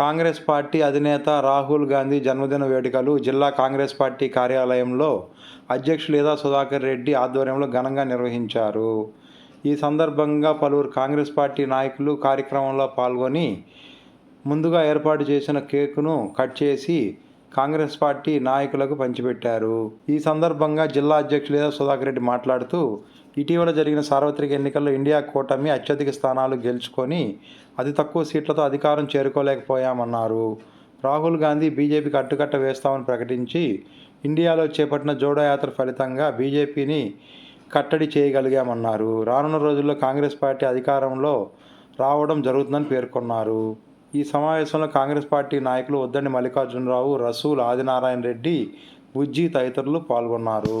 Congress party అధినేత రాహుల్ గాంధీ జన్మదిన వేడుకలు జిల్లా కాంగ్రెస్ పార్టీ కార్యాలయంలో అధ్యక్షులు లేదా సుధాకర్ రెడ్డి ఆధ్వర్యంలో ఘనంగా నిర్వహించారు. ఈ సందర్భంగా పలువురు కాంగ్రెస్ పార్టీ నాయకులు కార్యక్రమంలో పాల్గొని ముందుగా ఏర్పాటు చేసిన కేకును కట్ చేసి కాంగ్రెస్ పార్టీ నాయకులకు పంచిపెట్టారు. ఈ సందర్భంగా జిల్లా అధ్యక్షులు లేదా సుధాకర్ రెడ్డి మాట్లాడుతూ ఇటీవల జరిగిన సార్వత్రిక ఎన్నికల్లో ఇండియా కూటమి అత్యధిక స్థానాలు గెలుచుకొని అతి తక్కువ సీట్లతో అధికారం చేరుకోలేకపోయామన్నారు. రాహుల్ గాంధీ బీజేపీకి అడ్డుకట్ట వేస్తామని ప్రకటించి ఇండియాలో చేపట్టిన జోడో యాత్ర ఫలితంగా బీజేపీని కట్టడి చేయగలిగామన్నారు. రానున్న రోజుల్లో కాంగ్రెస్ పార్టీ అధికారంలో రావడం జరుగుతుందని పేర్కొన్నారు. ఈ సమావేశంలో కాంగ్రెస్ పార్టీ నాయకులు ఉద్దండి మల్లికార్జునరావు రసూల్ ఆదినారాయణ రెడ్డి బుజ్జి తదితరులు పాల్గొన్నారు.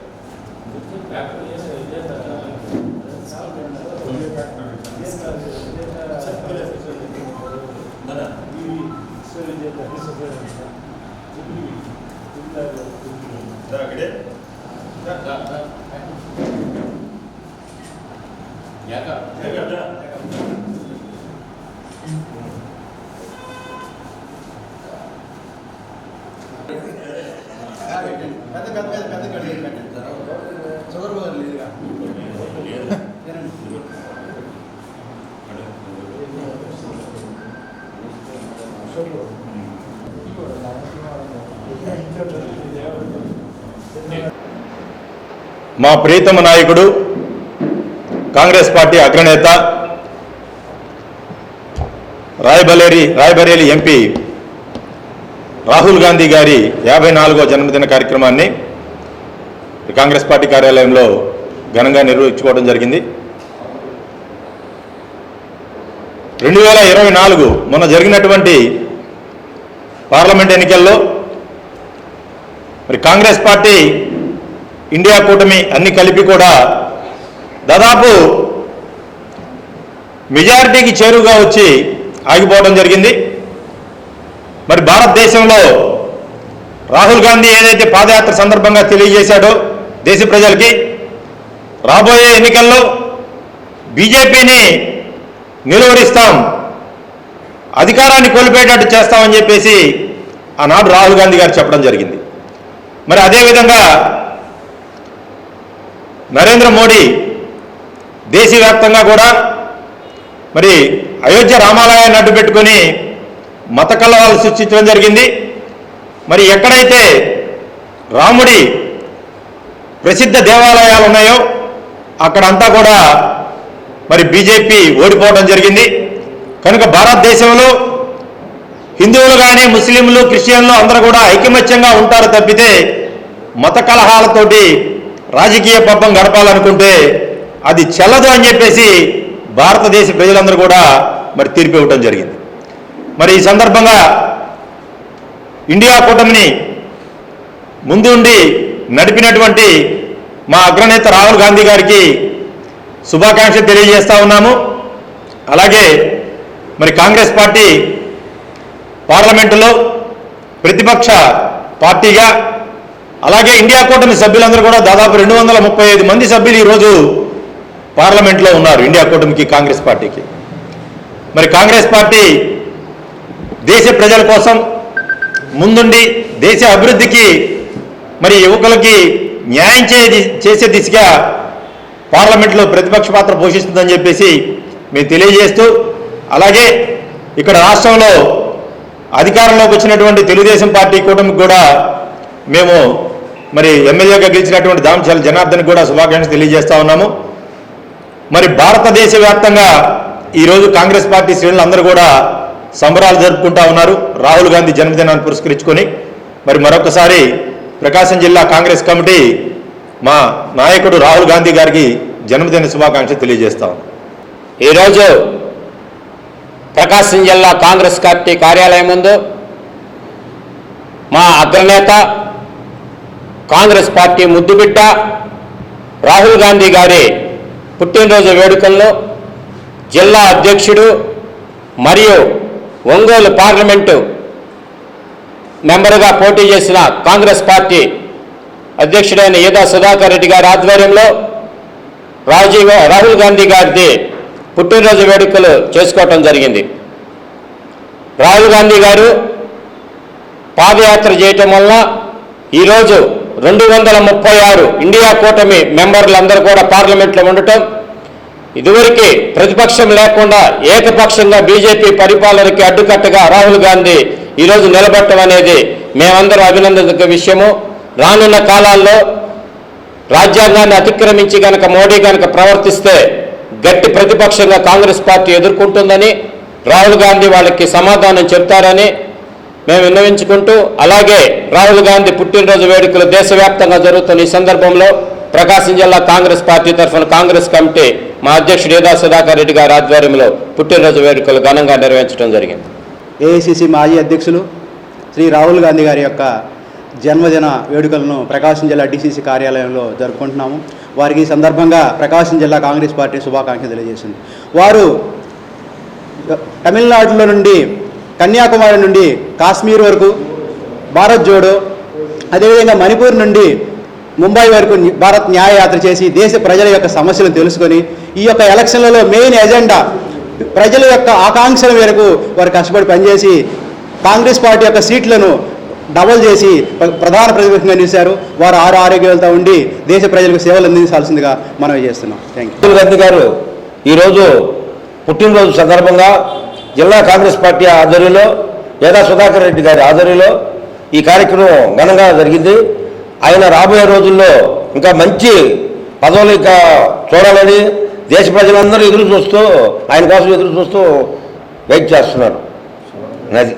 Yeah. మా ప్రీతమ నాయకుడు కాంగ్రెస్ పార్టీ అగ్రనేత రాయబలేరి రాయబరేలి ఎంపీ రాహుల్ గాంధీ గారి యాభై నాలుగో జన్మదిన కార్యక్రమాన్ని కాంగ్రెస్ పార్టీ కార్యాలయంలో ఘనంగా నిర్వహించుకోవడం జరిగింది. రెండు వేల ఇరవై నాలుగు మొన్న జరిగినటువంటి పార్లమెంట్ ఎన్నికల్లో మరి కాంగ్రెస్ పార్టీ ఇండియా కూటమి అన్ని కలిపి కూడా దాదాపు మెజారిటీకి చేరువుగా వచ్చి ఆగిపోవడం జరిగింది. మరి భారతదేశంలో రాహుల్ గాంధీ ఏదైతే పాదయాత్ర సందర్భంగా తెలియజేశాడో దేశ ప్రజలకి రాబోయే ఎన్నికల్లో బీజేపీని నిలువరిస్తాం అధికారాన్ని కోల్పోయేటట్టు చేస్తామని చెప్పేసి ఆనాడు రాహుల్ గాంధీ గారు చెప్పడం జరిగింది. మరి అదేవిధంగా నరేంద్ర మోడీ దేశవ్యాప్తంగా కూడా మరి అయోధ్య రామాలయాన్ని అడ్డు పెట్టుకొని మత కలవాలు సృష్టించడం జరిగింది. మరి ఎక్కడైతే రాముడి ప్రసిద్ధ దేవాలయాలు ఉన్నాయో అక్కడంతా కూడా మరి బీజేపీ ఓడిపోవడం జరిగింది. కనుక భారతదేశంలో హిందువులు కానీ ముస్లింలు క్రిస్టియన్లు అందరూ కూడా ఐకమత్యంగా ఉంటారు తప్పితే మత కలహాలతోటి రాజకీయ పబ్బం గడపాలనుకుంటే అది చెల్లదు అని చెప్పేసి భారతదేశ ప్రజలందరూ కూడా మరి తీర్పు ఇవ్వటం జరిగింది. మరి ఈ సందర్భంగా ఇండియా కూటమిని ముందుండి నడిపినటువంటి మా అగ్రనేత రాహుల్ గాంధీ గారికి శుభాకాంక్షలు తెలియజేస్తా ఉన్నాము. అలాగే మరి కాంగ్రెస్ పార్టీ పార్లమెంటులో ప్రతిపక్ష పార్టీగా అలాగే ఇండియా కూటమి సభ్యులందరూ కూడా దాదాపు రెండు వందల ముప్పై ఐదు మంది సభ్యులు ఈరోజు పార్లమెంట్లో ఉన్నారు ఇండియా కూటమికి కాంగ్రెస్ పార్టీకి. మరి కాంగ్రెస్ పార్టీ దేశ ప్రజల కోసం ముందుండి దేశ అభివృద్ధికి మరి యువకులకి న్యాయం చే చేసే దిశగా పార్లమెంట్లో ప్రతిపక్ష పాత్ర పోషిస్తుందని చెప్పేసి మేము తెలియజేస్తూ అలాగే ఇక్కడ రాష్ట్రంలో అధికారంలోకి వచ్చినటువంటి తెలుగుదేశం పార్టీ కూటమికి కూడా మేము మరి ఎమ్మెల్యేగా గెలిచినటువంటి దామచాల జనార్దన్ కూడా శుభాకాంక్షలు తెలియజేస్తా ఉన్నాము. మరి భారతదేశ వ్యాప్తంగా ఈరోజు కాంగ్రెస్ పార్టీ శ్రేణులు అందరూ కూడా సంబరాలు జరుపుకుంటా ఉన్నారు. రాహుల్ గాంధీ జన్మదినాన్ని పురస్కరించుకొని. మరి మరొకసారి ప్రకాశం జిల్లా కాంగ్రెస్ కమిటీ మా నాయకుడు రాహుల్ గాంధీ గారికి జన్మదిన శుభాకాంక్షలు తెలియజేస్తాం ఈరోజు ప్రకాశం జిల్లా కాంగ్రెస్ పార్టీ కార్యాలయం ముందు మా అగ్రనేత కాంగ్రెస్ పార్టీ ముద్దుబిడ్డ రాహుల్ గాంధీ గారి పుట్టినరోజు వేడుకల్లో జిల్లా అధ్యక్షుడు మరియు ఒంగోలు పార్లమెంటు మెంబరుగా పోటీ చేసిన కాంగ్రెస్ పార్టీ అధ్యక్షుడైన ఈదా సుధాకర్ రెడ్డి గారి ఆధ్వర్యంలో రాజీవ్ రాహుల్ గాంధీ గారిది పుట్టినరోజు వేడుకలు చేసుకోవటం జరిగింది. రాహుల్ గాంధీ గారు పాదయాత్ర చేయటం వల్ల ఈరోజు రెండు వందల ముప్పై ఆరు ఇండియా కూటమి మెంబర్లందరూ కూడా పార్లమెంట్లో ఉండటం ఇదివరకే ప్రతిపక్షం లేకుండా ఏకపక్షంగా బీజేపీ పరిపాలనకి అడ్డుకట్టగా రాహుల్ గాంధీ ఈరోజు నిలబెట్టడం అనేది మేమందరం అభినందక విషయము. రానున్న కాలాల్లో రాజ్యాంగాన్ని అతిక్రమించి గనక మోడీ గనక ప్రవర్తిస్తే గట్టి ప్రతిపక్షంగా కాంగ్రెస్ పార్టీ ఎదుర్కొంటుందని రాహుల్ గాంధీ వాళ్ళకి సమాధానం చెప్తారని మేము విన్నవించుకుంటూ అలాగే రాహుల్ గాంధీ పుట్టినరోజు వేడుకలు దేశవ్యాప్తంగా జరుగుతున్న ఈ సందర్భంలో ప్రకాశం జిల్లా కాంగ్రెస్ పార్టీ తరఫున కాంగ్రెస్ కమిటీ మా అధ్యక్షుడు ఏదా సుధాకర్ రెడ్డి గారి ఆధ్వర్యంలో పుట్టినరోజు వేడుకలు ఘనంగా నిర్వహించడం జరిగింది. ఏఐసిసి మాజీ అధ్యక్షులు శ్రీ రాహుల్ గాంధీ గారి యొక్క జన్మదిన వేడుకలను ప్రకాశం జిల్లా డిసిసి కార్యాలయంలో జరుపుకుంటున్నాము. వారికి ఈ సందర్భంగా ప్రకాశం జిల్లా కాంగ్రెస్ పార్టీ శుభాకాంక్షలు తెలియజేసింది వారు తమిళనాడులో నుండి కన్యాకుమారి నుండి కాశ్మీర్ వరకు భారత్ జోడో అదేవిధంగా మణిపూర్ నుండి ముంబై వరకు భారత్ న్యాయయాత్ర చేసి దేశ ప్రజల యొక్క సమస్యలను తెలుసుకొని ఈ యొక్క ఎలక్షన్లలో మెయిన్ ఎజెండా ప్రజల యొక్క ఆకాంక్షల మేరకు వారు కష్టపడి పనిచేసి కాంగ్రెస్ పార్టీ యొక్క సీట్లను డబల్ చేసి ప్రధాన ప్రతిపక్షంగా నిలిచారు. వారు ఆరు ఆరోగ్యాలతో ఉండి దేశ ప్రజలకు సేవలు అందించాల్సిందిగా మనం చేస్తున్నాం. థ్యాంక్ యూ రాహుల్ గాంధీ గారు ఈరోజు పుట్టినరోజు సందర్భంగా జిల్లా కాంగ్రెస్ పార్టీ ఆధ్వర్యంలో వేదా సుధాకర్ రెడ్డి గారి ఆధ్వర్యంలో ఈ కార్యక్రమం ఘనంగా జరిగింది. ఆయన రాబోయే రోజుల్లో ఇంకా మంచి పదవులు ఇంకా చూడాలని దేశ ప్రజలందరూ ఎదురు చూస్తూ ఆయన కోసం ఎదురు చూస్తూ వెయిట్ చేస్తున్నారు. అది